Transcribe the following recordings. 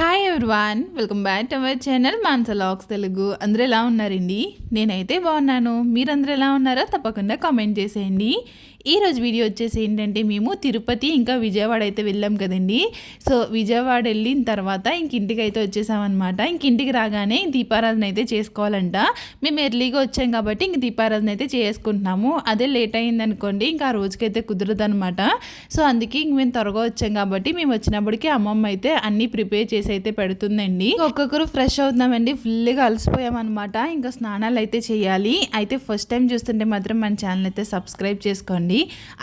Hi everyone welcome back to our channel మాన్సలాక్స్ Telugu అందరూ ఎలా ఉన్నారండి? నేనైతే బాగున్నాను. మీరందరూ ఎలా ఉన్నారో తప్పకుండా కామెంట్ చేసేయండి. ఈ రోజు వీడియో వచ్చేసి ఏంటంటే మేము తిరుపతి ఇంకా విజయవాడ అయితే వెళ్ళాం కదండి. సో విజయవాడ వెళ్ళిన తర్వాత ఇంక ఇంటికి అయితే వచ్చేసామన్నమాట. ఇంక ఇంటికి రాగానే దీపారాధన అయితే చేసుకోవాలంట. మేము ఎర్లీగా వచ్చాం కాబట్టి ఇంక దీపారాధన అయితే చేసుకుంటున్నాము. అదే లేట్ అయింది అనుకోండి ఇంకా ఆ రోజుకైతే కుదరదు అనమాట సో అందుకే ఇంక మేము త్వరగా వచ్చాం కాబట్టి మేము వచ్చినప్పటికీ అమ్మమ్మ అయితే అన్నీ ప్రిపేర్ చేసి అయితే పెడుతుందండి. ఒక్కొక్కరు ఫ్రెష్ అవుతున్నామండి. ఫుల్గా అలసిపోయామన్నమాట. ఇంకా స్నానాలు అయితే చేయాలి. అయితే ఫస్ట్ టైం చూస్తుంటే మాత్రం మన ఛానల్ అయితే సబ్స్క్రైబ్ చేసుకోండి.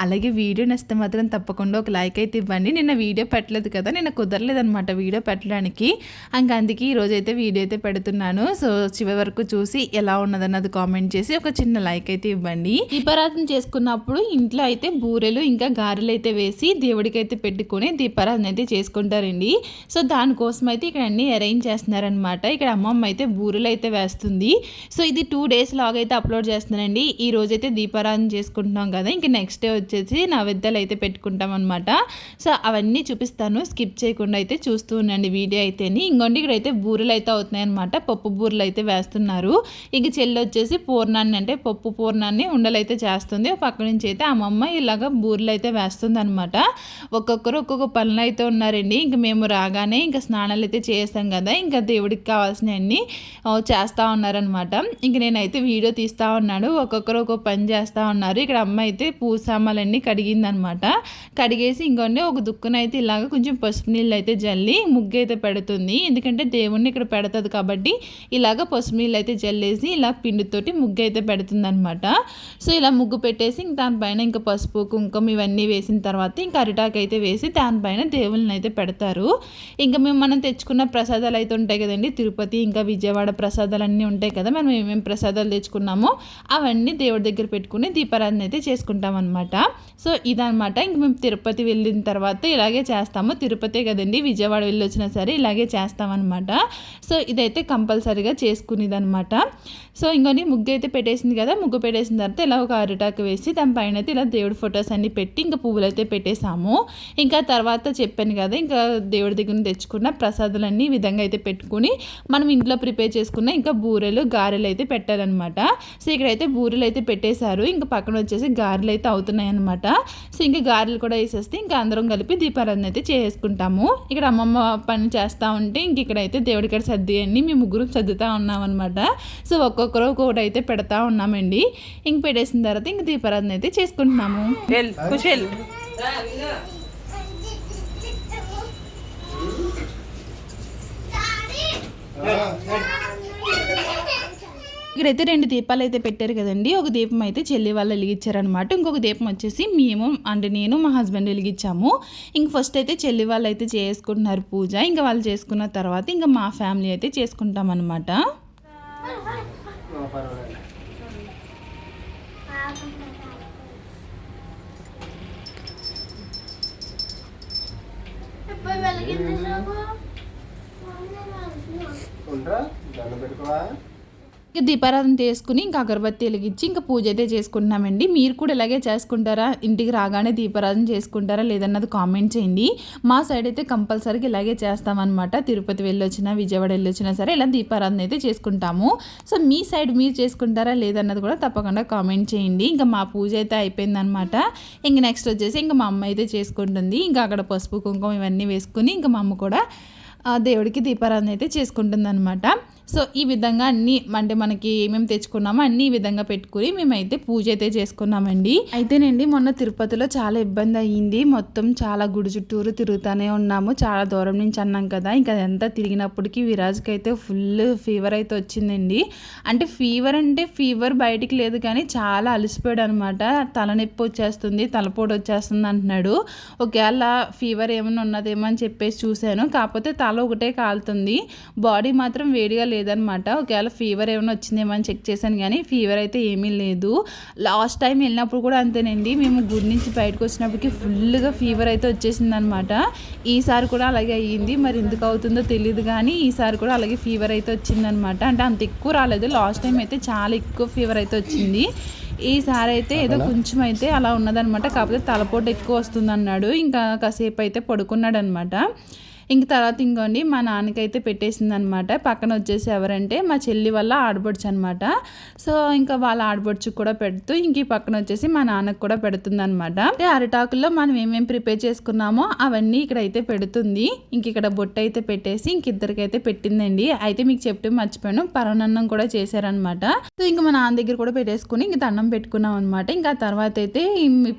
అలాగే వీడియో నచ్చితే మాత్రం తప్పకుండా ఒక లైక్ అయితే ఇవ్వండి. నిన్న వీడియో పెట్టలేదు కదా నిన్న కుదరలేదు అనమాట వీడియో పెట్టడానికి. ఇంకా అందుకే ఈరోజు అయితే వీడియో అయితే పెడుతున్నాను. సో చివరి వరకు చూసి ఎలా ఉన్నదన్నది కామెంట్ చేసి ఒక చిన్న లైక్ అయితే ఇవ్వండి. దీపారాధన చేసుకున్నప్పుడు ఇంట్లో అయితే బూరెలు ఇంకా గారెలు అయితే వేసి దేవుడికి అయితే పెట్టుకొని దీపారాధన అయితే చేసుకుంటారండి. సో దానికోసం అయితే ఇక్కడ అన్ని అరేంజ్ చేస్తున్నారనమాట ఇక్కడ అమ్మమ్మ అయితే బూరెలు అయితే వేస్తుంది. సో ఇది టూ డేస్ లాగా అయితే అప్లోడ్ చేస్తున్నానండి ఈ రోజైతే దీపారాధన చేసుకుంటున్నాం కదా ఇంకా నెక్స్ట్ డే వచ్చేసి నైవేద్యాలు అయితే పెట్టుకుంటాం అనమాట సో అవన్నీ చూపిస్తాను. స్కిప్ చేయకుండా అయితే చూస్తూ ఉండండి వీడియో అయితేని. ఇంకోండి ఇక్కడ అయితే బూరెలు అయితే అవుతున్నాయి అనమాట పప్పు బూరెలు అయితే వేస్తున్నారు. ఇంక చెల్లి వచ్చేసి పూర్ణాన్ని అంటే పప్పు పూర్ణాన్ని ఉండలు అయితే చేస్తుంది. పక్క నుంచి అయితే అమ్మమ్మ ఇలాగ బూరెలు అయితే వేస్తుంది అనమాట ఒక్కొక్కరు ఒక్కొక్క పనులు అయితే ఉన్నారండి. ఇంక మేము రాగానే ఇంకా స్నానాలు అయితే చేస్తాం కదా ఇంకా దేవుడికి కావాల్సినవన్నీ చేస్తూ ఉన్నారనమాట ఇంక నేనైతే వీడియో తీస్తూ ఉన్నాను. ఒక్కొక్కరు ఒక్కొక్క పని చేస్తూ ఉన్నారు. ఇక్కడ అమ్మ అయితే పూజ సామాన్లన్నీ కడిగిందనమాట. కడిగేసి ఇంకొన్ని ఒక దుక్కునైతే ఇలాగ కొంచెం పసుపు నీళ్ళు అయితే జల్లి ముగ్గు అయితే పెడుతుంది. ఎందుకంటే దేవుణ్ణి ఇక్కడ పెడుతుంది కాబట్టి ఇలాగ పసుపు నీళ్ళు అయితే జల్లేసి ఇలా పిండితోటి ముగ్గు అయితే పెడుతుంది అనమాట సో ఇలా ముగ్గు పెట్టేసి ఇంక దానిపైన ఇంకా పసుపు కుంకుమ ఇవన్నీ వేసిన తర్వాత ఇంకా అరిటాకు అయితే వేసి దానిపైన దేవుళ్ళని అయితే పెడతారు. ఇంకా మేము మనం తెచ్చుకున్న ప్రసాదాలు అయితే ఉంటాయి కదండి. తిరుపతి ఇంకా విజయవాడ ప్రసాదాలు అన్నీ ఉంటాయి కదా. మనం ఏమేమి ప్రసాదాలు తెచ్చుకున్నామో అవన్నీ దేవుడి దగ్గర పెట్టుకుని దీపారాధన అయితే చేసుకుంటాం అనమాట సో ఇదనమాట ఇంక మేము తిరుపతి వెళ్ళిన తర్వాత ఇలాగే చేస్తాము. తిరుపతి కదండి విజయవాడ వెళ్ళొచ్చినా సరే ఇలాగే చేస్తామన్నమాట. సో ఇదైతే కంపల్సరీగా చేసుకునేదనమాట సో ఇంకొని ముగ్గు అయితే పెట్టేసింది కదా ముగ్గు పెట్టేసిన తర్వాత ఇలా ఒక అరిటాకు వేసి దాని పైన అయితే ఇలా దేవుడి ఫొటోస్ అన్ని పెట్టి ఇంకా పువ్వులు అయితే పెట్టేసాము. ఇంకా తర్వాత చెప్పాను కదా ఇంకా దేవుడి దగ్గర తెచ్చుకున్న ప్రసాదాలన్నీ ఈ విధంగా అయితే పెట్టుకుని మనం ఇంట్లో ప్రిపేర్ చేసుకున్న ఇంకా బూరెలు గారెలు అయితే పెట్టాలన్నమాట. సో ఇక్కడైతే బూరెలు అయితే పెట్టేశారు. ఇంకా పక్కన వచ్చేసి గారెలు అయితే అవుతున్నాయి అనమాట సో ఇంకా గారెలు కూడా వేసేస్తే ఇంకా అందరం కలిపి దీపారాధన అయితే చేసుకుంటాము. ఇక్కడ అమ్మమ్మ పని చేస్తూ ఉంటే ఇంక ఇక్కడైతే దేవుడి కాడ సర్ది అన్ని మేము ముగ్గురు సర్దుతూ ఉన్నాం అనమాట సో ఒక్కొక్కరు ఒక్కొక్కటి అయితే పెడతా ఉన్నామండి. ఇంక పెట్టేసిన తర్వాత ఇంక దీపారాధన అయితే చేసుకుంటున్నాము. కుషల్ ఇక్కడైతే రెండు దీపాలు అయితే పెట్టారు కదండి. ఒక దీపం అయితే చెల్లి వాళ్ళు వెలిగించారనమాట ఇంకొక దీపం వచ్చేసి మేము అంటే నేను మా హస్బెండ్ వెలిగించాము. ఇంక ఫస్ట్ అయితే చెల్లి వాళ్ళు అయితే చేసుకుంటున్నారు పూజ. ఇంకా వాళ్ళు చేసుకున్న తర్వాత ఇంకా మా ఫ్యామిలీ అయితే చేసుకుంటాం అనమాట ఉండరా దండం పెట్టుకోవా? ఇంకా దీపారాధన చేసుకుని ఇంకా అగరబత్తి వెలిగించి ఇంకా పూజ అయితే చేసుకుంటున్నామండి. మీరు కూడా ఇలాగే చేసుకుంటారా? ఇంటికి రాగానే దీపారాధన చేసుకుంటారా? లేదన్నది కామెంట్ చేయండి. మా సైడ్ అయితే కంపల్సరీగా ఇలాగే చేస్తామన్నమాట. తిరుపతి వెళ్ళొచ్చినా విజయవాడ వెళ్ళొచ్చినా సరే ఇలా దీపారాధన అయితే చేసుకుంటాము. సో మీ సైడ్ మీరు చేసుకుంటారా? లేదన్నది కూడా తప్పకుండా కామెంట్ చేయండి. ఇంకా మా పూజ అయితే అయిపోయిందనమాట ఇంక నెక్స్ట్ వచ్చేసి ఇంకా మా అమ్మ అయితే చేసుకుంటుంది. ఇంకా అక్కడ పసుపు కుంకుమ ఇవన్నీ వేసుకుని ఇంకా మా అమ్మ కూడా దేవుడికి దీపారాధన అయితే చేసుకుంటుంది అనమాట సో ఈ విధంగా అన్ని అంటే మనకి ఏమేమి తెచ్చుకున్నామో అన్ని ఈ విధంగా పెట్టుకుని మేమైతే పూజ అయితే చేసుకున్నామండి. అయితేనండి మొన్న తిరుపతిలో చాలా ఇబ్బంది అయ్యింది. మొత్తం చాలా గుడి చుట్టూరు తిరుగుతూనే ఉన్నాము. చాలా దూరం నుంచి అన్నాం కదా ఇంకా అదంతా తిరిగినప్పటికీ విరాజ్కి అయితే ఫుల్ ఫీవర్ అయితే వచ్చిందండి. అంటే ఫీవర్ అంటే ఫీవర్ బయటికి లేదు కానీ చాలా అలసిపోయాడు అనమాట తలనొప్పి వచ్చేస్తుంది తలపోటు వచ్చేస్తుంది అంటున్నాడు. ఒకవేళ ఫీవర్ ఏమైనా ఉన్నదేమో అని చెప్పేసి చూశాను. కాకపోతే తల ఒకటే కాలుతుంది. బాడీ మాత్రం వేడిగా లేదనమాట. ఒకవేళ ఫీవర్ ఏమైనా వచ్చిందేమో అని చెక్ చేశాను కానీ ఫీవర్ అయితే ఏమీ లేదు. లాస్ట్ టైం వెళ్ళినప్పుడు కూడా అంతేనండి. మేము గుడి నుంచి బయటకు వచ్చినప్పటికి ఫుల్గా ఫీవర్ అయితే వచ్చేసింది అనమాట ఈసారి కూడా అలాగే అయ్యింది. మరి ఎందుకు అవుతుందో తెలియదు కానీ ఈసారి కూడా అలాగే ఫీవర్ అయితే వచ్చిందనమాట. అంటే అంత ఎక్కువ రాలేదు. లాస్ట్ టైం అయితే చాలా ఎక్కువ ఫీవర్ అయితే వచ్చింది. ఈసారి అయితే ఏదో కొంచెం అయితే అలా ఉన్నదనమాట. కాకపోతే తలపోటు ఎక్కువ వస్తుంది అన్నాడు ఇంకా కాసేపు అయితే పడుకున్నాడు అనమాట ఇంక తర్వాత ఇంకోండి మా నాన్నకైతే పెట్టేసింది అనమాట పక్కన వచ్చేసి ఎవరంటే మా చెల్లి వల్ల ఆడబడుచు అనమాట. సో ఇంకా వాళ్ళ ఆడపడుచుకు కూడా పెడుతూ ఇంక ఈ పక్కన వచ్చేసి మా నాన్నకు కూడా పెడుతుంది అనమాట అరిటాకుల్లో మనం ఏమేమి ప్రిపేర్ చేసుకున్నామో అవన్నీ ఇక్కడ అయితే పెడుతుంది. ఇంక ఇక్కడ బొట్టు అయితే పెట్టేసి ఇంక ఇద్దరికైతే పెట్టిందండి. అయితే మీకు చెప్తే మర్చిపోయాను పరవనన్నం కూడా చేశారనమాట. సో ఇంకా మా నాన్న దగ్గర కూడా పెట్టేసుకుని ఇంక దండం పెట్టుకున్నాం అనమాట. ఇంకా తర్వాత అయితే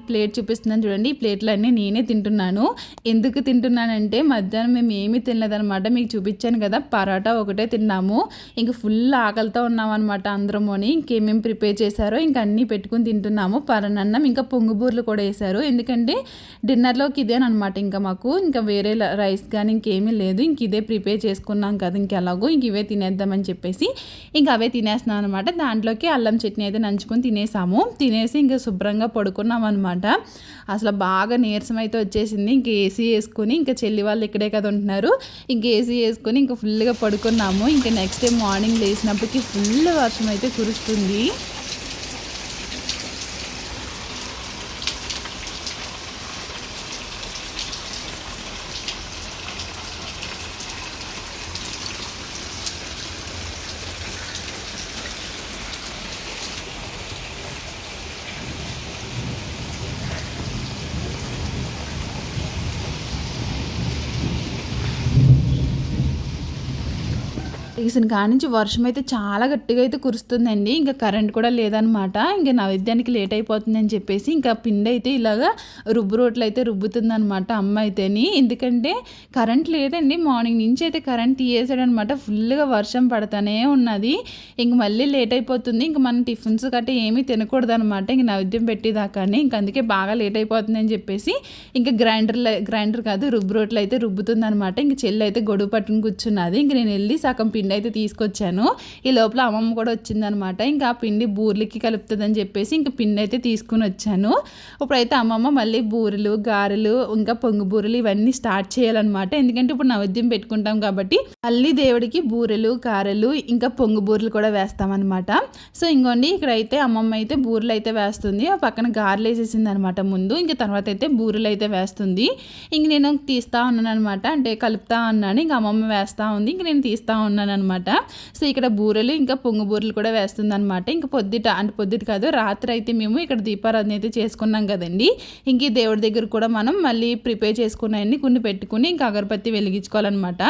ప్లేట్ చూపిస్తున్నాను చూడండి ఈ ప్లేట్లు అన్నీ నేనే తింటున్నాను. ఎందుకు తింటున్నానంటే మధ్యాహ్నం మేము ఏమీ తినలేదనమాట మీకు చూపించాను కదా పరాటా ఒకటే తిన్నాము. ఇంక ఫుల్ ఆకలితో ఉన్నాం అనమాట అందరము అని. ఇంకేమేమి ప్రిపేర్ చేశారో ఇంకా అన్నీ పెట్టుకుని తింటున్నాము. పరనన్నం ఇంకా పొంగుబూర్లు కూడా వేశారు. ఎందుకంటే డిన్నర్లోకి ఇదేనమాట ఇంకా మాకు. ఇంకా వేరే రైస్ కానీ ఇంకేమీ లేదు. ఇంక ఇదే ప్రిపేర్ చేసుకున్నాం కదా ఇంకెలాగో ఇంక ఇవే తినేద్దామని చెప్పేసి ఇంకా అవే తినేస్తున్నాం అనమాట దాంట్లోకి అల్లం చట్నీ అయితే నంచుకొని తినేసాము. తినేసి ఇంకా శుభ్రంగా పడుకున్నాం అనమాట అసలు బాగా నీరసం అయితే వచ్చేసింది. ఇంక ఏసీ వేసుకొని ఇంకా చెల్లి వాళ్ళు ఇక్కడే కదా ఉంటున్నారు. ఇంక ఏసీ వేసుకొని ఇంకా ఫుల్గా పడుకున్నాము. ఇంకా నెక్స్ట్ డే మార్నింగ్ లేచినప్పటికీ ఫుల్ వర్షం అయితే కురుస్తుంది. వేసిన కాడి నుంచి వర్షం అయితే చాలా గట్టిగా అయితే కురుస్తుందండి. ఇంకా కరెంట్ కూడా లేదనమాట ఇంకా నైవేద్యానికి లేట్ అయిపోతుందని చెప్పేసి ఇంకా పిండి అయితే ఇలాగా రుబ్బు రోట్లు అయితే రుబ్బుతుందనమాట అమ్మ అయితేని. ఎందుకంటే కరెంట్ లేదండి. మార్నింగ్ నుంచి అయితే కరెంట్ తీయేసాడనమాట ఫుల్గా వర్షం పడతానే ఉన్నది. ఇంక మళ్ళీ లేట్ అయిపోతుంది. ఇంక మనం టిఫిన్స్ గట్రా ఏమీ తినకూడదు అనమాట ఇంక నైవేద్యం పెట్టేదాకానే. ఇంక అందుకే బాగా లేట్ అయిపోతుందని చెప్పేసి ఇంకా గ్రైండర్ గ్రైండర్ కాదు రుబ్బు రోట్లు అయితే రుబ్బుతుంది అనమాట ఇంక చెల్లి అయితే గొడుగు పట్టుకుని కూర్చున్నది. ఇంక నేను వెళ్ళి సగం పిండి అయితే తీసుకొచ్చాను. ఈ లోపల అమ్మమ్మ కూడా వచ్చిందనమాట. ఇంకా ఆ పిండి బూర్లకి కలుపుతుందని చెప్పేసి ఇంకా పిండి అయితే తీసుకుని వచ్చాను. ఇప్పుడైతే అమ్మమ్మ మళ్ళీ బూరెలు గారెలు ఇంకా పొంగు బూరెలు ఇవన్నీ స్టార్ట్ చేయాలన్నమాట. ఎందుకంటే ఇప్పుడు నైవేద్యం పెట్టుకుంటాం కాబట్టి మళ్ళీ దేవుడికి బూరెలు గారెలు ఇంకా పొంగు బూరెలు కూడా వేస్తామన్నమాట. సో ఇంకోండి ఇక్కడైతే అమ్మమ్మ అయితే బూరెలు అయితే వేస్తుంది. ఆ పక్కన గారెలు వేసేసింది అనమాట ముందు. ఇంకా తర్వాత అయితే బూరెలు అయితే వేస్తుంది. ఇంక నేను తీస్తా ఉన్నాను అనమాట అంటే కలుపుతా ఉన్నాను. ఇంకా అమ్మమ్మ వేస్తూ ఉంది. ఇంక నేను తీస్తా ఉన్నాను అనమాట సో ఇక్కడ బూరెలు ఇంకా పొంగు బూరెలు కూడా వేస్తుంది అనమాట ఇంకా పొద్దుట అంటే పొద్దుట కాదు రాత్రి అయితే మేము ఇక్కడ దీపారాధన అయితే చేసుకున్నాం కదండి. ఇంక దేవుడి దగ్గర కూడా మనం మళ్ళీ ప్రిపేర్ చేసుకున్నాయన్ని కొన్ని పెట్టుకుని ఇంకా అగరబత్తి వెలిగించుకోవాలన్నమాట.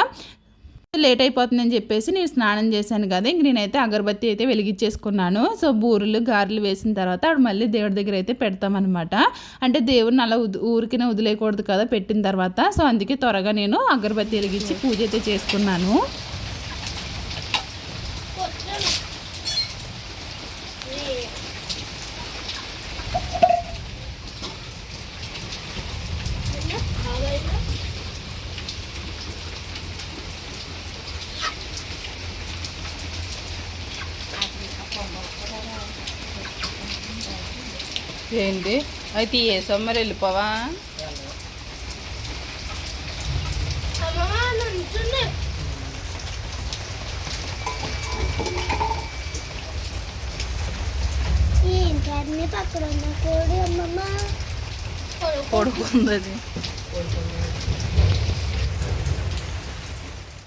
లేట్ అయిపోతుందని చెప్పేసి నేను స్నానం చేశాను కదా ఇంక నేనైతే అగరబత్తి అయితే వెలిగించేసుకున్నాను. సో బూరెలు గారెలు వేసిన తర్వాత ఆవిడ మళ్ళీ దేవుడి దగ్గర అయితే పెడతామన్నమాట. అంటే దేవుడిని అలా ఉద్ ఊరికినే వదిలేయకూడదు కదా పెట్టిన తర్వాత. సో అందుకే త్వరగా నేను అగరబత్తి వెలిగించి పూజ అయితే చేసుకున్నాను. అయితే ఏ సమ్మర్ వెళ్ళిపోవా? ఏంటి అన్ని పక్కన ఉన్న కోడి అమ్మమ్మ? పడుకుంది అది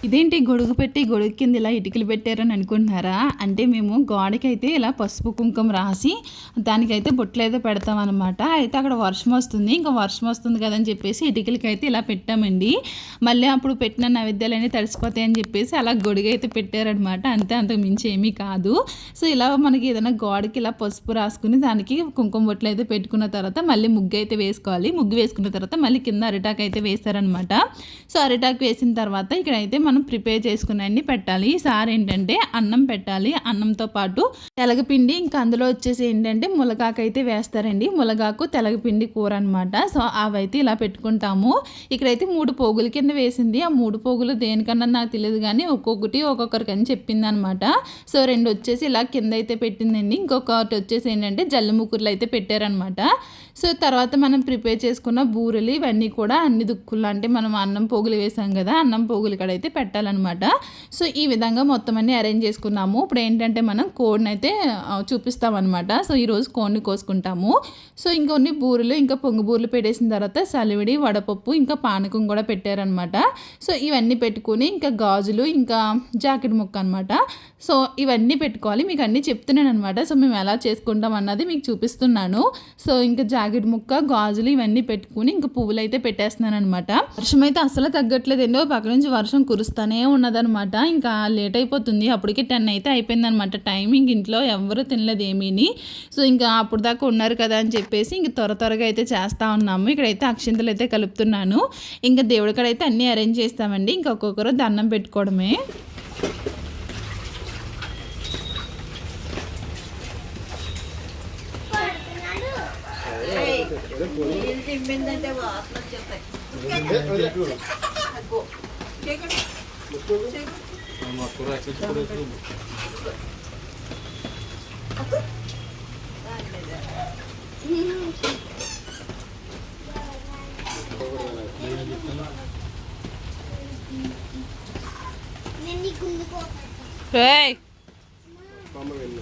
ఇదేంటి గొడుగు పెట్టి గొడుగు కింద ఇలా ఇటుకలు పెట్టారని అనుకుంటున్నారా? అంటే మేము గోడకైతే ఇలా పసుపు కుంకుమ రాసి దానికైతే బొట్లు అయితే పెడతామన్నమాట. అయితే అక్కడ వర్షం వస్తుంది ఇంకా వర్షం వస్తుంది కదని చెప్పేసి ఇటుకలకి అయితే ఇలా పెట్టామండి. మళ్ళీ అప్పుడు పెట్టిన నైవేద్యాలన్నీ తడిసిపోతాయని చెప్పేసి అలా గొడుగు అయితే పెట్టారనమాట అంతే అంతకు మించి ఏమీ కాదు. సో ఇలా మనకి ఏదైనా గోడకి ఇలా పసుపు రాసుకుని దానికి కుంకుమ బొట్లు అయితే పెట్టుకున్న తర్వాత మళ్ళీ ముగ్గు అయితే వేసుకోవాలి. ముగ్గు వేసుకున్న తర్వాత మళ్ళీ కింద అరిటాకు అయితే వేస్తారనమాట సో అరిటాకు వేసిన తర్వాత ఇక్కడైతే మనం ప్రిపేర్ చేసుకుని అన్ని పెట్టాలి ఈసారి ఏంటంటే అన్నం పెట్టాలి. అన్నంతో పాటు తెలగపిండి ఇంకా అందులో వచ్చేసి ఏంటంటే ములగాకు అయితే వేస్తారండి. ములగాకు తెలగపిండి కూర అనమాట సో అవైతే ఇలా పెట్టుకుంటాము. ఇక్కడైతే మూడు పోగుల కింద వేసింది. ఆ మూడు పోగులు దేనికన్నా నాకు తెలియదు కానీ ఒక్కొక్కటి ఒక్కొక్కరికి అని చెప్పింది అనమాట సో రెండు వచ్చేసి ఇలా కింద అయితే పెట్టిందండి ఇంకొకటి వచ్చేసి ఏంటంటే జల్లి ముక్కుర్లు అయితే పెట్టారనమాట సో తర్వాత మనం ప్రిపేర్ చేసుకున్న బూరెలు ఇవన్నీ కూడా అన్ని దుక్కులు అంటే మనం అన్నం పోగులు వేసాం కదా అన్నం పోగులు ఇక్కడ అయితే పెట్టాలన్నమాట. సో ఈ విధంగా మొత్తం అన్ని అరేంజ్ చేసుకున్నాము. ఇప్పుడు ఏంటంటే మనం కోడిని అయితే చూపిస్తామన్నమాట. సో ఈరోజు కోడిని కోసుకుంటాము. సో ఇంకొన్ని బూరెలు ఇంకా పొంగు బూరెలు పెట్టేసిన తర్వాత సలివిడి వడపప్పు ఇంకా పానకం కూడా పెట్టారనమాట సో ఇవన్నీ పెట్టుకుని ఇంకా గాజులు ఇంకా జాకెట్ ముక్క అనమాట సో ఇవన్నీ పెట్టుకోవాలి. మీకు అన్నీ చెప్తున్నాను అనమాట సో మేము ఎలా చేసుకుంటాం అన్నది మీకు చూపిస్తున్నాను. సో ఇంకా జాకెట్ ముక్క గాజులు ఇవన్నీ పెట్టుకుని ఇంకా పువ్వులు అయితే పెట్టేస్తున్నాను అనమాట వర్షం అయితే అసలు తగ్గట్లేదు. ఏంటో పక్క నుంచి వర్షం కురుస్తానే ఉన్నదనమాట ఇంకా లేట్ అయిపోతుంది. అప్పటికి టెన్ అయితే అయిపోయింది అనమాట టైమింగ్ ఇంట్లో ఎవరు తినలేదు ఏమీని. సో ఇంకా అప్పుడు దాకా ఉన్నారు కదా అని చెప్పేసి ఇంక త్వర త్వరగా అయితే చేస్తూ ఉన్నాము. ఇక్కడైతే అక్షింతలు అయితే కలుపుతున్నాను. ఇంకా దేవుడికడైతే కాడ అయితే అన్నీ అరేంజ్ చేస్తామండి. ఇంకా ఒక్కొక్కరు దండం పెట్టుకోవడమే. నీళ్ళు చింపిందంటే వాసన వచ్చేస్తాయి అగ్గో. చేయకండి. దాని మీద. నేను నీకు ముందుకు ఏయ్ బొమ్మ వెళ్ళు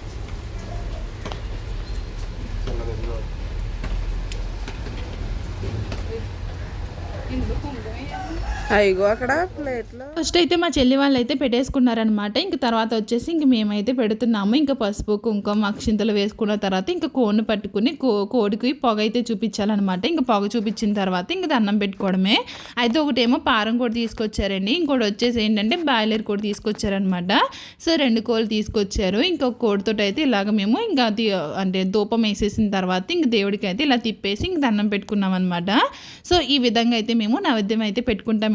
అక్కడ ప్లేట్లో. ఫస్ట్ అయితే మా చెల్లి వాళ్ళు అయితే పెట్టేసుకున్నారనమాట ఇంక తర్వాత వచ్చేసి ఇంక మేమైతే పెడుతున్నాము. ఇంకా పసుపు కుంకుమ అక్షింతలు వేసుకున్న తర్వాత ఇంకా కోడిని పట్టుకుని కో కోడికి పొగ అయితే చూపించాలన్నమాట. ఇంకా పొగ చూపించిన తర్వాత ఇంక దండం పెట్టుకోవడమే. అయితే ఒకటేమో పారం కూడా తీసుకొచ్చారండి. ఇంకోటి వచ్చేసి ఏంటంటే బాయిలర్ కూడా తీసుకొచ్చారనమాట సో రెండు కోళ్ళు తీసుకొచ్చారు. ఇంకొక కోడితో అయితే ఇలాగ మేము ఇంకా అది అంటే ధూపం వేసేసిన తర్వాత ఇంక దేవుడికి అయితే ఇలా తిప్పేసి ఇంక దండం పెట్టుకున్నాం అనమాట సో ఈ విధంగా అయితే మేము నైవేద్యం అయితే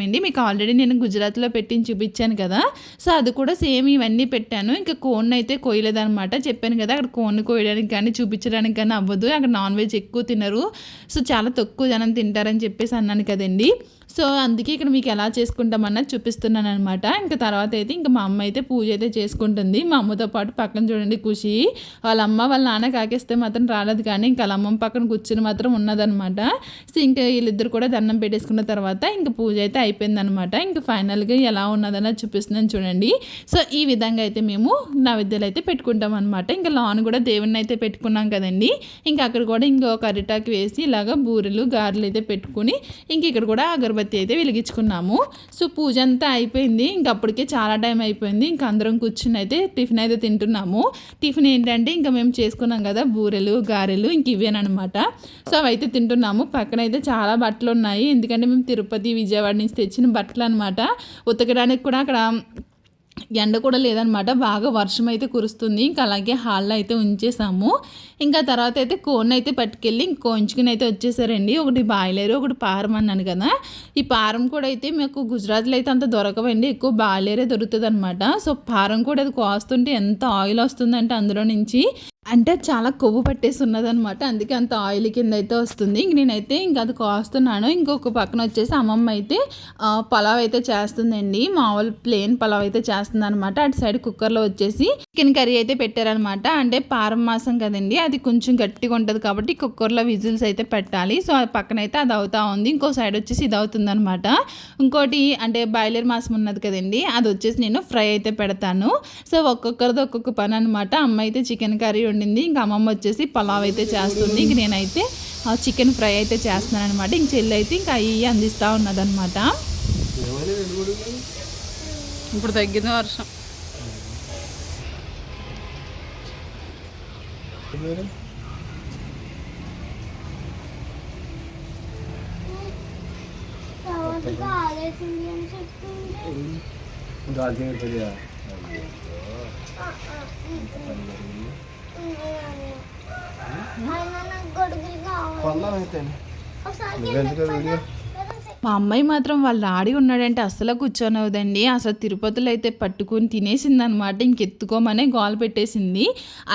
అండి. మీకు ఆల్రెడీ నేను గుజరాత్లో పెట్టించి చూపించాను కదా. సో అది కూడా సేమ్ ఇవన్నీ పెట్టాను. ఇంకా కోన్ అయితే కోయలేదనమాట చెప్పాను కదా అక్కడ కోన్ కోయడానికి కానీ చూపించడానికి కానీ అవ్వదు. అక్కడ నాన్ వెజ్ ఎక్కువ తినరు. సో చాలా తక్కువ జనం తింటారని చెప్పేసి అన్నాను కదండి. సో అందుకే ఇక్కడ మీకు ఎలా చేసుకుంటామన్నది చూపిస్తున్నాను అనమాట ఇంకా తర్వాత అయితే ఇంకా మా అమ్మ అయితే పూజ అయితే చేసుకుంటుంది. మా అమ్మతో పాటు పక్కన చూడండి ఖుషి. వాళ్ళ అమ్మ వాళ్ళ నాన్న కాకేస్తే మాత్రం రాలేదు కానీ ఇంకా వాళ్ళ అమ్మమ్మ పక్కన కూర్చుని మాత్రం ఉన్నదనమాట సో ఇంకా వీళ్ళిద్దరు కూడా దండం పెట్టేసుకున్న తర్వాత ఇంకా పూజ అయితే అయిపోయిందనమాట ఇంకా ఫైనల్గా ఎలా ఉన్నదన్నది చూపిస్తున్నాను చూడండి. సో ఈ విధంగా అయితే మేము నైవేద్యాలు అయితే పెట్టుకుంటాం అనమాట ఇంకా లాన్ కూడా దేవుడిని అయితే పెట్టుకున్నాం కదండి. ఇంకా అక్కడ కూడా ఇంకొక అరిటాకు వేసి ఇలాగ బూరెలు గారెలు అయితే పెట్టుకుని ఇంక ఇక్కడ కూడా అగరబత్తి అయితే వెలిగించుకున్నాము. సో పూజ అంతా అయిపోయింది. ఇంక అప్పటికే చాలా టైం అయిపోయింది. ఇంకా అందరం కూర్చుని అయితే టిఫిన్ అయితే తింటున్నాము. టిఫిన్ ఏంటంటే ఇంకా మేము చేసుకున్నాం కదా బూరెలు గారెలు ఇంక ఇవేనమాట సో అవైతే తింటున్నాము. పక్కన అయితే చాలా బట్టలు ఉన్నాయి ఎందుకంటే మేము తిరుపతి విజయవాడ నుంచి తెచ్చిన బట్టలు అనమాట ఉతకడానికి కూడా అక్కడ ఎండ కూడా లేదనమాట. బాగా వర్షం అయితే కురుస్తుంది. ఇంకా అలాగే హాల్లో అయితే ఉంచేసాము. ఇంకా తర్వాత అయితే కోన్ అయితే పట్టుకెళ్ళి ఇంకో ఉంచుకుని అయితే వచ్చేసారండి. ఒకటి బాయిలేరు ఒకటి పారం అన్నాను కదా. ఈ పారం కూడా అయితే మీకు గుజరాత్లో అయితే అంత దొరకవండి. ఎక్కువ బాయిలేరే దొరుకుతుంది అనమాట సో పారం కూడా అది కోస్తుంటే ఎంత ఆయిల్ వస్తుందంటే అందులో నుంచి. అంటే చాలా కొవ్వు పట్టేసి ఉన్నదనమాట అందుకే అంత ఆయిల్ కింద అయితే వస్తుంది. ఇంక నేనైతే ఇంక అది కాస్తున్నాను. ఇంకొక పక్కన వచ్చేసి అమ్మమ్మ అయితే పలావ్ అయితే చేస్తుందండి. మామూలు ప్లేన్ పలావ్ అయితే చేస్తుంది అనమాట అటు సైడ్ కుక్కర్లో వచ్చేసి చికెన్ కర్రీ అయితే పెట్టారనమాట అంటే పారం మాసం కదండి. అది కొంచెం గట్టిగా ఉంటుంది కాబట్టి కుక్కర్లో విజిల్స్ అయితే పెట్టాలి. సో అది పక్కన అయితే అది అవుతా ఉంది. ఇంకో సైడ్ వచ్చేసి ఇది అవుతుంది అనమాట ఇంకోటి అంటే బాయిలర్ మాసం ఉన్నది కదండి. అది వచ్చేసి నేను ఫ్రై అయితే పెడతాను. సో ఒక్కొక్కరిది ఒక్కొక్క పని అనమాట అమ్మ అయితే చికెన్ కర్రీ వండింది ఇంకా అమ్మమ్మ వచ్చేసి పలావ్ అయితే చేస్తుంది. ఇంక నేనైతే చికెన్ ఫ్రై అయితే చేస్తున్నాను అనమాట ఇంక చెల్లి అయితే ఇంకా అయ్యి అందిస్తూ ఉన్నదనమాట ఇప్పుడు తగ్గింది వర్షం. గాలి కొందాం అయితే. నువ్వెందుకు వీడియో? మా అమ్మాయి మాత్రం వాళ్ళ డాడీ ఉన్నాడంటే అసలు కూర్చొనవదండి అసలు తిరుపతిలో అయితే పట్టుకుని తినేసింది అనమాట ఇంకెత్తుకోమనే గోల పెట్టేసింది.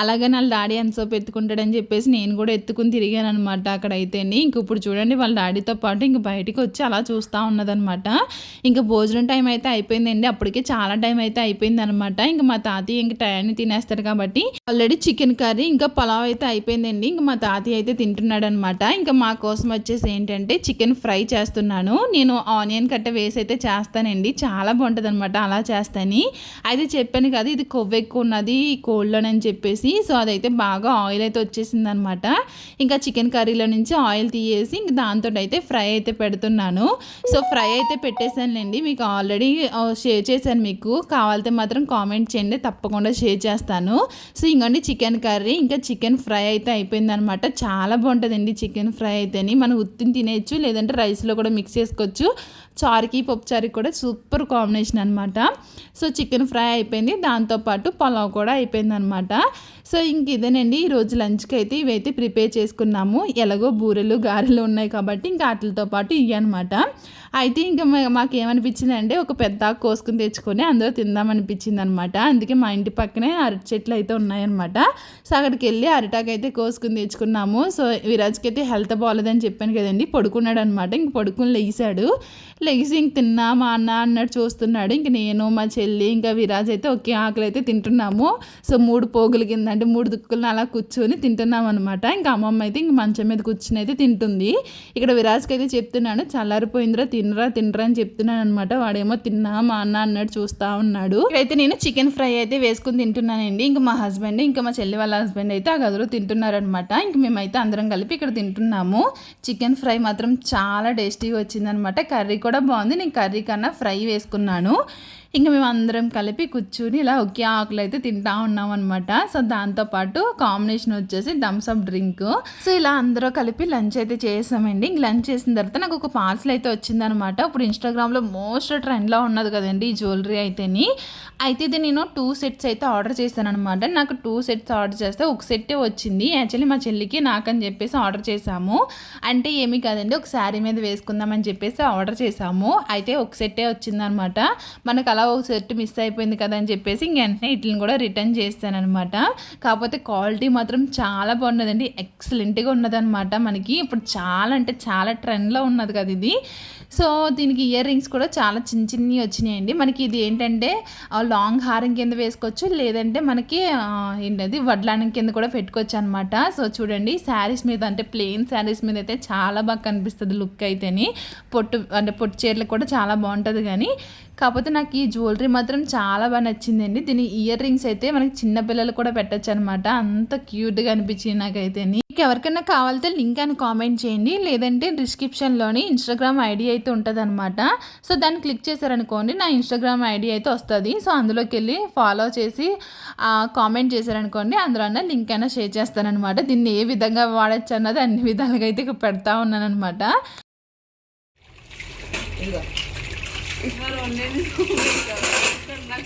అలాగే వాళ్ళ డాడీ ఎంతసేపు ఎత్తుకుంటాడని చెప్పేసి నేను కూడా ఎత్తుకుని తిరిగాను అనమాట అక్కడైతేని. ఇంక ఇప్పుడు చూడండి వాళ్ళ డాడీతో పాటు ఇంక బయటికి వచ్చి అలా చూస్తూ ఉన్నదనమాట. ఇంకా భోజనం టైం అయితే అయిపోయిందండి. అప్పటికే చాలా టైం అయితే అయిపోయింది అనమాట ఇంకా మా తాతయ్య ఇంక టయాన్ని తినేస్తారు కాబట్టి ఆల్రెడీ చికెన్ కర్రీ ఇంకా పలావ్ అయితే అయిపోయిందండి. ఇంకా మా తాతయ్య అయితే తింటున్నాడు అనమాట ఇంకా మా కోసం వచ్చేసి ఏంటంటే చికెన్ ఫ్రై చేస్తున్నాను. నేను ఆనియన్ కట్ట వేసి అయితే చేస్తానండి. చాలా బాగుంటుంది అనమాట అలా చేస్తాను. అయితే చెప్పాను కదా ఇది కొవ్వు ఎక్కువ ఉన్నది కోల్డ్లోనని చెప్పేసి. సో అదైతే బాగా ఆయిల్ అయితే వచ్చేసింది అనమాట ఇంకా చికెన్ కర్రీలో నుంచి ఆయిల్ తీయేసి ఇంక దాంతో అయితే ఫ్రై అయితే పెడుతున్నాను. సో ఫ్రై అయితే పెట్టేశానులేండి. మీకు ఆల్రెడీ షేర్ చేశాను మీకు. కావాలితే మాత్రం కామెంట్ చేయండి. తప్పకుండా షేర్ చేస్తాను. సో ఇంకోండి చికెన్ కర్రీ ఇంకా చికెన్ ఫ్రై అయితే అయిపోయిందనమాట చాలా బాగుంటుందండి చికెన్ ఫ్రై అయితేని. మనం ఉత్తిని తినేయచ్చు లేదంటే రైస్లో కూడా మిక్స్ చేసుకోవచ్చు. చారుకి పప్పు చారుకి కూడా సూపర్ కాంబినేషన్ అనమాట సో చికెన్ ఫ్రై అయిపోయింది. దాంతోపాటు పలావ్ కూడా అయిపోయింది అనమాట సో ఇంక ఇదేనండి. ఈరోజు లంచ్కి అయితే ఇవైతే ప్రిపేర్ చేసుకున్నాము. ఎలాగో బూరెలు గారెలు ఉన్నాయి కాబట్టి ఇంకా వాటితో పాటు ఇవి అనమాట అయితే ఇంకా మాకు ఏమనిపించింది అంటే ఒక పెద్ద ఆకు కోసుకుని తెచ్చుకొని అందులో తిందామనిపించింది అనమాట అందుకే మా ఇంటి పక్కనే అరటి చెట్లు అయితే ఉన్నాయన్నమాట. సో అక్కడికి వెళ్ళి అరిటాకు అయితే కోసుకుని తెచ్చుకున్నాము. సో విరాజ్కి అయితే హెల్త్ బాగాలేదని చెప్పాను కదండి. పడుకున్నాడు అనమాట ఇంక పడుకుని లెగిసాడు లెగిసి ఇంక తిన్నా మా అన్న అన్నట్టు చూస్తున్నాడు. ఇంక నేను మా చెల్లి ఇంకా విరాజ్ అయితే ఒకే ఆకలి అయితే తింటున్నాము. సో మూడు పోగులు కింద అంటే మూడు దుక్కులను అలా కూర్చొని తింటున్నాం అనమాట ఇంకా అమ్మమ్మ అయితే ఇంక మంచం మీద కూర్చుని అయితే తింటుంది. ఇక్కడ విరాజ్కి అయితే చెప్తున్నాను చల్లారిపోయిందిరా తినరా తినరా అని చెప్తున్నాను అనమాట వాడేమో తిన్నా మా అన్న అన్నట్టు చూస్తా ఉన్నాడు. ఇక్కడైతే నేను చికెన్ ఫ్రై అయితే వేసుకుని తింటున్నానండి. ఇంకా మా హస్బెండ్ ఇంకా మా చెల్లి వాళ్ళ హస్బెండ్ అయితే ఆ గదిలో తింటున్నారనమాట ఇంక మేమైతే అందరం కలిపి ఇక్కడ తింటున్నాము. చికెన్ ఫ్రై మాత్రం చాలా టేస్టీగా వచ్చిందనమాట కర్రీ కూడా బాగుంది. నేను కర్రీ కన్నా ఫ్రై వేసుకున్నాను. ఇంకా మేము అందరం కలిపి కూర్చుని ఇలా ఒకే ఆకులు అయితే తింటా ఉన్నాం అనమాట సో దాంతోపాటు కాంబినేషన్ వచ్చేసి థమ్స్ అప్ డ్రింక్ సో ఇలా అందరూ కలిపి లంచ్ అయితే చేసామండి. ఇంక లంచ్ చేసిన తర్వాత నాకు ఒక పార్సల్ అయితే వచ్చిందనమాట ఇప్పుడు ఇన్స్టాగ్రామ్లో మోస్ట్ ట్రెండ్లో ఉన్నది కదండి ఈ జ్యువెలరీ అయితేని. అయితే ఇది నేను టూ సెట్స్ అయితే ఆర్డర్ చేశాను అనమాట నాకు టూ సెట్స్ ఆర్డర్ చేస్తే ఒక సెట్టే వచ్చింది. యాక్చువల్లీ మా చెల్లికి నాకని చెప్పేసి ఆర్డర్ చేశాము. అంటే ఏమీ కాదండి ఒక శారీ మీద వేసుకుందామని చెప్పేసి ఆర్డర్ చేశాము. అయితే ఒక సెట్టే వచ్చిందనమాట మనకు అలా ఒక సెట్ మిస్ అయిపోయింది కదా అని చెప్పేసి ఇంక వెంటనే వీటిని కూడా రిటర్న్ చేస్తానమాట కాకపోతే క్వాలిటీ మాత్రం చాలా బాగున్నదండి. ఎక్సలెంట్గా ఉన్నదనమాట మనకి. ఇప్పుడు చాలా అంటే చాలా ట్రెండ్లో ఉన్నది కదా ఇది. సో దీనికి ఇయర్ రింగ్స్ కూడా చాలా చిన్న చిన్నవి వచ్చినాయండి. మనకి ఇది ఏంటంటే లాంగ్ హారం కింద వేసుకోవచ్చు లేదంటే మనకి ఏంటది వడ్లానం కింద కూడా పెట్టుకోవచ్చు అనమాట సో చూడండి శారీస్ మీద అంటే ప్లెయిన్ శారీస్ మీద అయితే చాలా బాగా కనిపిస్తుంది లుక్ అయితేని. పొట్టు అంటే పొట్టు చీరలు కూడా చాలా బాగుంటుంది కానీ కాకపోతే నాకు ఈ జ్యువెలరీ మాత్రం చాలా బాగా నచ్చిందండి. దీని ఇయర్ రింగ్స్ అయితే మనకి చిన్న పిల్లలు కూడా పెట్టచ్చు అనమాట అంత క్యూట్గా అనిపించింది నాకైతేని. మీకు ఎవరికైనా కావాలితే లింక్ అని కామెంట్ చేయండి. లేదంటే డిస్క్రిప్షన్లోని ఇన్స్టాగ్రామ్ ఐడి అయితే ఉంటుంది అనమాట సో దాన్ని క్లిక్ చేశారనుకోండి నా ఇన్స్టాగ్రామ్ ఐడి అయితే వస్తుంది. సో అందులోకి వెళ్ళి ఫాలో చేసి కామెంట్ చేశారనుకోండి అందులో అన్న లింక్ అయినా షేర్ చేస్తానమాట దీన్ని ఏ విధంగా వాడచ్చు అన్నది అన్ని విధాలుగా అయితే ఇక పెడతా ఉన్నాను అనమాట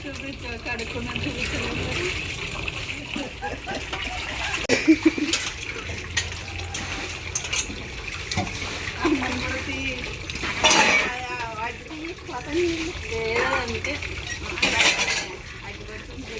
చూపించు వాటికి లేదు అందుకే అది పట్టుకుంటే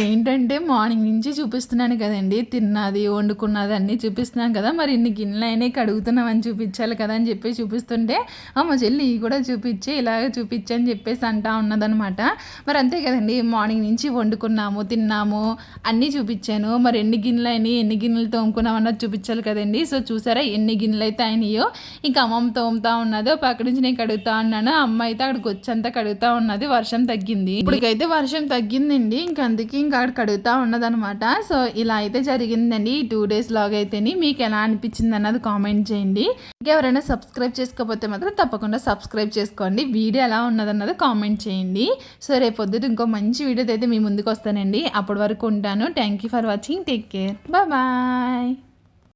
ఏంటంటే మార్నింగ్ నుంచి చూపిస్తున్నాను కదండి. తిన్నది వండుకున్నది అన్నీ చూపిస్తున్నాను కదా. మరి ఇన్ని గిన్నెలు అయినాయి కడుగుతున్నామని చూపించాలి కదా అని చెప్పి చూపిస్తుంటే "ఆ, మా చెల్లి ఇవి కూడా చూపించి ఇలాగ చూపించి అని చెప్పేసి అంటా ఉన్నదనమాట మరి అంతే కదండి. మార్నింగ్ నుంచి వండుకున్నాము తిన్నాము అన్నీ చూపించాను. మరి ఎన్ని గిన్నెలు అయినాయి ఎన్ని గిన్నెలు తోముకున్నాం అన్నది చూపించాలి కదండి. సో చూసారా ఎన్ని గిన్నెలు అయితే అయినాయో. ఇంకా అమ్మమ్మ తోముతా ఉన్నదో అక్కడి పక్క నుంచి నేను కడుగుతా ఉన్నాను అమ్మ అయితే అక్కడికి వచ్చంతా కడుగుతా ఉన్నది వర్షం తగ్గింది. ఇప్పటికైతే వర్షం తగ్గిందండి. ఇంకా అందుకే ఇంకా అక్కడ కడుగుతా ఉన్నదనమాట సో ఇలా అయితే జరిగిందండి. ఈ టూ డేస్ లాగ్ అయితేని మీకు ఎలా అనిపించింది అన్నది కామెంట్ చేయండి. ఇంకెవరైనా సబ్స్క్రైబ్ చేసుకోకపోతే మాత్రం తప్పకుండా సబ్స్క్రైబ్ చేసుకోండి. వీడియో ఎలా ఉన్నదన్నది కామెంట్ చేయండి. సో రేపు పొద్దుట ఇంకో మంచి వీడియోతో అయితే మీ ముందుకు వస్తానండి. అప్పటి వరకు ఉంటాను. Thank you for watching take care bye